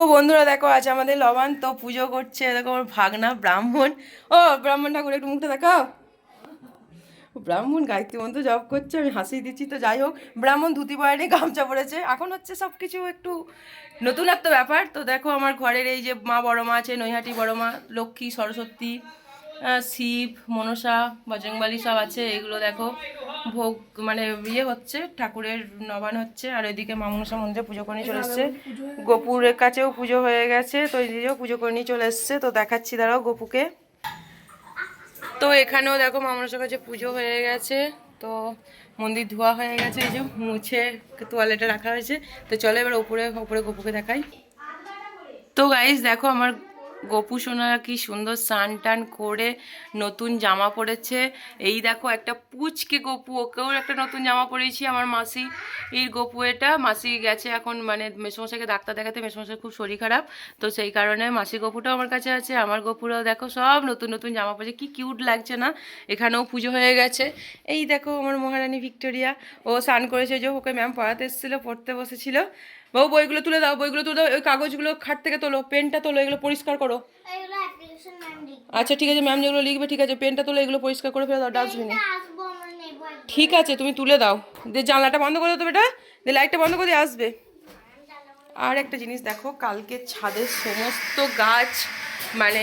ও বন্ধুরা দেখো, আজ আমাদের লবান তো পুজো করছে, দেখো আমার ভাগনা ব্রাহ্মণ। ও, ব্রাহ্মণ ঠাকুর, একটু মুখটা দেখাও। ব্রাহ্মণ, গায়ত্রী মন্ত্র জব করছে, আমি হাসি দিচ্ছি, তো যাই হোক, ব্রাহ্মণ ধুতি পরে গামছা পড়েছে এখন হচ্ছে সব কিছু একটু নতুনত্ব ব্যাপার। তো দেখো, আমার ঘরের এই যে মা বড় মা আছে, নৈহাটি বড় মা লক্ষ্মী, সরস্বতী শিব, মনসা, বজরংবালি সব আছে, এগুলো দেখো ভোগ মানে ইয়ে হচ্ছে, ঠাকুরের নবান হচ্ছে, আর ওইদিকে মা মনসা মন্দিরে পুজো করে চলে এসছে। গোপুরের কাছেও পুজো হয়ে গেছে, তো এইদিকেও পুজো করে নিয়ে চলে এসছে, তো দেখাচ্ছি দাঁড়াও গোপুকে। তো এখানেও দেখো মা মনসার কাছে পুজো হয়ে গেছে, তো মন্দির ধোয়া হয়ে গেছে, এই যে মুছে তোয়ালেটা রাখা হয়েছে, তো চলো এবার ওপরে ওপরে গোপুকে দেখাই। তো গাইস দেখো আমার গোপু সোনা কি সুন্দর স্নান টান করে নতুন জামা পরেছে। এই দেখো একটা পুচকে গপু, ওকেও একটা নতুন জামা পরেছি আমার মাসি। এই গপু এটা, মাসি গেছে এখন মানে মেসমশাইকে ডাক্তার দেখাতে মেসমশাই খুব শরীর খারাপ, তো সেই কারণে মাসি গপুটাও আমার কাছে আছে, আমার গপুরাও দেখো সব নতুন নতুন জামা পরেছে, কি কিউট লাগছে না? এখানেও পুজো হয়ে গেছে। এই দেখো আমার মহারানী ভিক্টোরিয়া, ও স্নান করেছে যে ওকে ম্যাম পড়াতে এসেছিল, পড়তে বসেছিল। বাবু বইগুলো তুলে দাও বইগুলো তুলে দাও ওই কাগজগুলো খাট থেকে তোলো পেনটা তোলো এগুলো পরিষ্কার করো। আচ্ছা ঠিক আছে ম্যাম যেগুলো লিখবে ঠিক আছে পেনটা তোলো এগুলো পরিষ্কার করে ফেলে দাও ডাস্টবিনে। ঠিক আছে তুমি তুলে দাও। দিয়ে জানলাটা বন্ধ করে দাও বেটা। দিয়ে লাইটটা বন্ধ করে দিয়ে আসবে। আর একটা জিনিস দেখো কালকে ছাদের সমস্ত গাছ মানে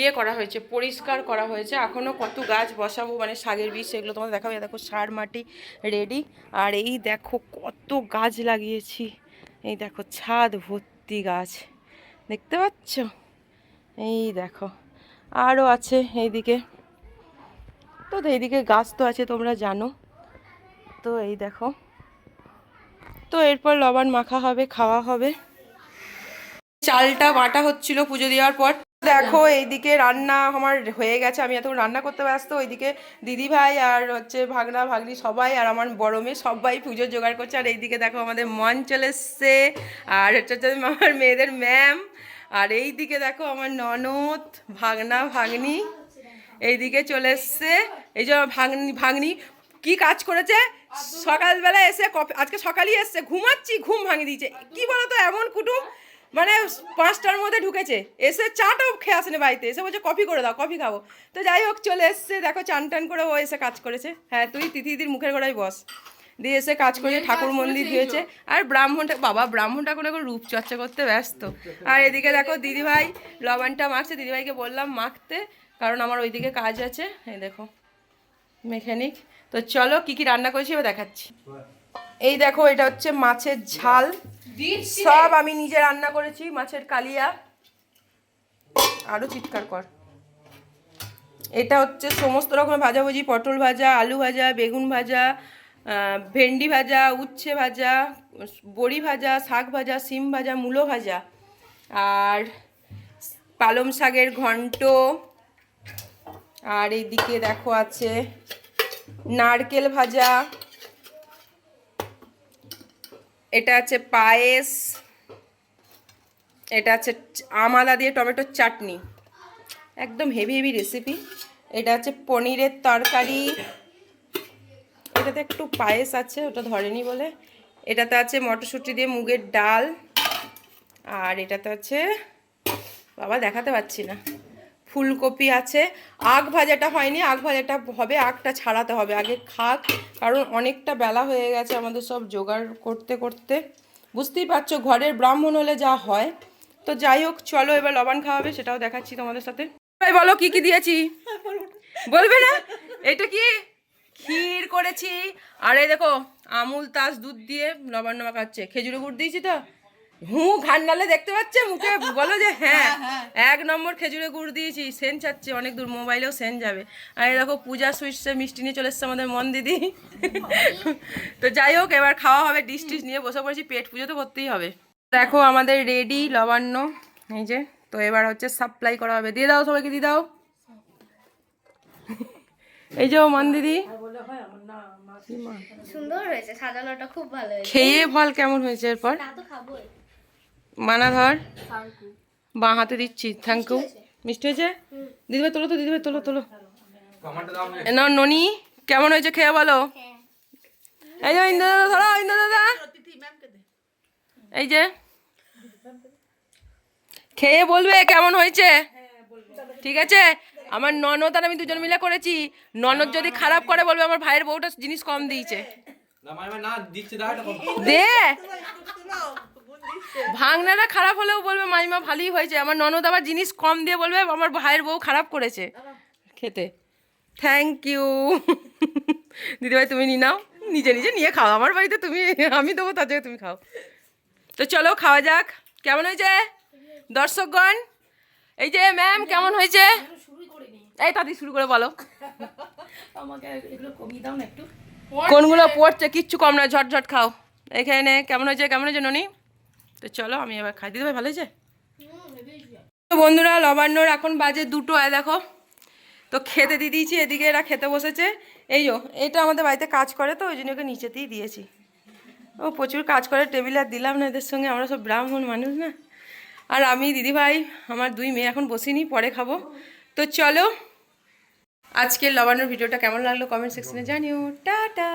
ইয়ে করা হয়েছে পরিষ্কার করা হয়েছে। এখনও কত গাছ বসাবো মানে শাগের বীজ সেগুলো তোমাদের দেখাবো। দেখো সার মাটি রেডি আর এই দেখো কত গাছ লাগিয়েছি। এই দেখো ছাদ ভর্তি গাছ। দেখতে পাচ্ছ? এই দেখো আরও আছে এইদিকে। তো এইদিকে গাছ তো আছে, তোমরা জানো। তো এই দেখো, তো এরপর লবণ মাখা হবে, খাওয়া হবে। চালটা বাটা হচ্ছিল পুজো দেওয়ার পর। দেখো এইদিকে রান্না আমার হয়ে গেছে আমি এত রান্না করতে ব্যস্ত ওইদিকে দিদি ভাই আর হচ্ছে ভাগনা ভাগ্নি সবাই আর আমার বড় মেয়ে সবাই পুজো জোগাড় করছে আর এইদিকে দেখো আমাদের মন চলে এসছে আর হচ্ছে হচ্ছে আমার মেয়েদের ম্যাম আর এইদিকে দেখো আমার ননদ ভাগনা ভাগ্নি এইদিকে চলে এসছে এই যে ভাগ্নি ভাগ্নি কি কাজ করেছে? সকালবেলা এসে আজকে সকালই এসছে ঘুমাচ্ছি ঘুম ভাঙিয়ে দিয়েছে কি বলতো এমন কুটুম? মানে পাঁচটার মধ্যে ঢুকেছে। এসে চাটাও খেয়ে আসেনি বাড়িতে। এসে বলছে কফি করে দাও কফি খাব। তো যাই হোক চলে এসছে। দেখো চান টান করে ও এসে কাজ করেছে। হ্যাঁ তুই তিথিদির মুখের গোড়ায় বস। দিয়ে এসে কাজ করে ঠাকুর মন্দির দিয়েছে। আর ব্রাহ্মণটা বাবা ব্রাহ্মণ ঠাকুর এখন রূপচর্চা করতে ব্যস্ত। আর এদিকে দেখো দিদিভাই লবণটা মাখছে। দিদিভাইকে বললাম মাখতে কারণ আমার ওইদিকে কাজ আছে। এই দেখো মেকানিক তো চলো কি কি রান্না করেছি এবার দেখাচ্ছি। এই দেখো এটা হচ্ছে মাছের ঝাল। সব আমি নিজে রান্না করেছি মাছের কালিয়া। আরও চিৎকার কর। এটা হচ্ছে সমস্ত রকমের ভাজাভুজি পটল ভাজা আলু ভাজা বেগুন ভাজা ভেন্ডি ভাজা উচ্ছে ভাজা বড়ি ভাজা শাক ভাজা সিম ভাজা মূলো ভাজা। আর পালং শাকের ঘন্ট। আর এইদিকে দেখো আছে নারকেল ভাজা। এটা আছে পায়েস, এটা আছে চ- আম আদা দিয়ে টমেটোর চাটনি। একদম হেভি হেভি রেসিপি এটা আছে পনিরের তরকারি। এটাতে একটু পায়েস আছে, ওটা ধরেনি বলে। এটাতে আছে মটরশুঁটি দিয়ে মুগের ডাল। আর এটাতে আছে বাবা, দেখাতে পাচ্ছি না। ফুলকপি আছে। আগ ভাজাটা হয়নি, আগ ভাজাটা হবে, আগটা ছাড়াতে হবে। আগে খাক, কারণ অনেকটা বেলা হয়ে গেছে আমাদের সব জোগাড় করতে করতে। বুঝতেই পারছ, ঘরের ব্রাহ্মণ হলে যা হয়। তো যাই হোক, চলো এবার লবণ খাওয়াবে, সেটাও দেখাচ্ছি তোমাদের সাথে। ভাই বলো, কি কি দিয়েছি? বলবে না? এটা কি? ক্ষীর করেছি। আর এই দেখো, আমুল তাস দুধ দিয়ে লবণ্য মাখাচ্ছে। খেজুরি গুড় দিয়েছি তো? হু ঘান নালে দেখতে পাচ্ছে মুখে বলো যে হ্যাঁ। এক নম্বর খেজুরে গুড় দিয়েছি সেন চাচ্ছে অনেক দূর মোবাইলেও সেন যাবে। আর এই দেখো পূজা সুইটসে মিষ্টি নিয়ে চলে এসছে আমাদের মন দিদি। তো যাই হোক এবার খাওয়া হবে ডিশ টিশ নিয়ে বসে পড়েছি পেট পুজো তো করতেই হবে। দেখো আমাদের রেডি লবান্ন এই যে তো এবার হচ্ছে সাপ্লাই করা হবে। দিয়ে দাও সবাইকে দিয়ে দাও। এই যে মন দিদি। সুন্দর হয়েছে সাজানোটা খুব ভালো খেয়ে ফল কেমন হয়েছে এরপর? তা তো খাবোই। মানা ধর বাঁ হাতে দিচ্ছি থ্যাংক ইউ মিষ্টি হয়েছে? দিদিভাই তোলো তো দিদিভাই তোলো তোলো। না ননি কেমন হয়েছে খেয়ে বলো? এই যে ইন্দ্র দাদা ধরো ইন্দ্র দাদা। এই যে। খেয়ে বলবে কেমন হয়েছে? ঠিক আছে? আমার ননদ আর আমি দুজন মিলে করেছি। ননদ যদি খারাপ করে বলবে আমার ভাইয়ের বউটা জিনিস কম দিয়েছে। না মাইমা না দিচ্ছে দাও এটা কম। দে। ভাঙনাটা খারাপ হলেও বলবে মাইমা ভালোই হয়েছে। আমার ননদ আবার জিনিস কম দিয়ে বলবে আমার ভাইয়ের বউ খারাপ করেছে খেতে। থ্যাংক ইউ দিদিভাই তুমি নিয়ে নাও। নিজে নিজে নিয়ে খাও। আমার বাড়িতে তুমি আমি দেবো তার জায়গায় তুমি খাও। তো চলো খাওয়া যাক। কেমন হয়েছে? দর্শকগণ এই যে ম্যাম কেমন হয়েছে? এই তাড়াতাড়ি শুরু করে বলো। কোনগুলো পড়ছে? কিচ্ছু কম না ঝটঝট খাও। এখানে কেমন হয়েছে? কেমন হয়েছে ননি? তো চলো আমি এবার খাই। দিতে ভাই ভালো হয়েছে? তো বন্ধুরা লবান্নর এখন বাজে দুটো আয় দেখো। তো খেতে দিয়ে দিয়েছি এদিকে এরা খেতে বসেছে। এই যো এটা আমাদের বাড়িতে কাজ করে তো ওই জন্য ওকে নিচেতেই দিয়েছি। ও প্রচুর কাজ করে টেবিল আর দিলাম না এদের সঙ্গে আমরা সব ব্রাহ্মণ মানুষ না। আর আমি দিদিভাই আমার দুই মেয়ে এখন বসিনি পরে খাব। তো চলো আজকের লবানোর ভিডিওটা কেমন লাগল কমেন্ট সেকশনে জানিও। টাটা!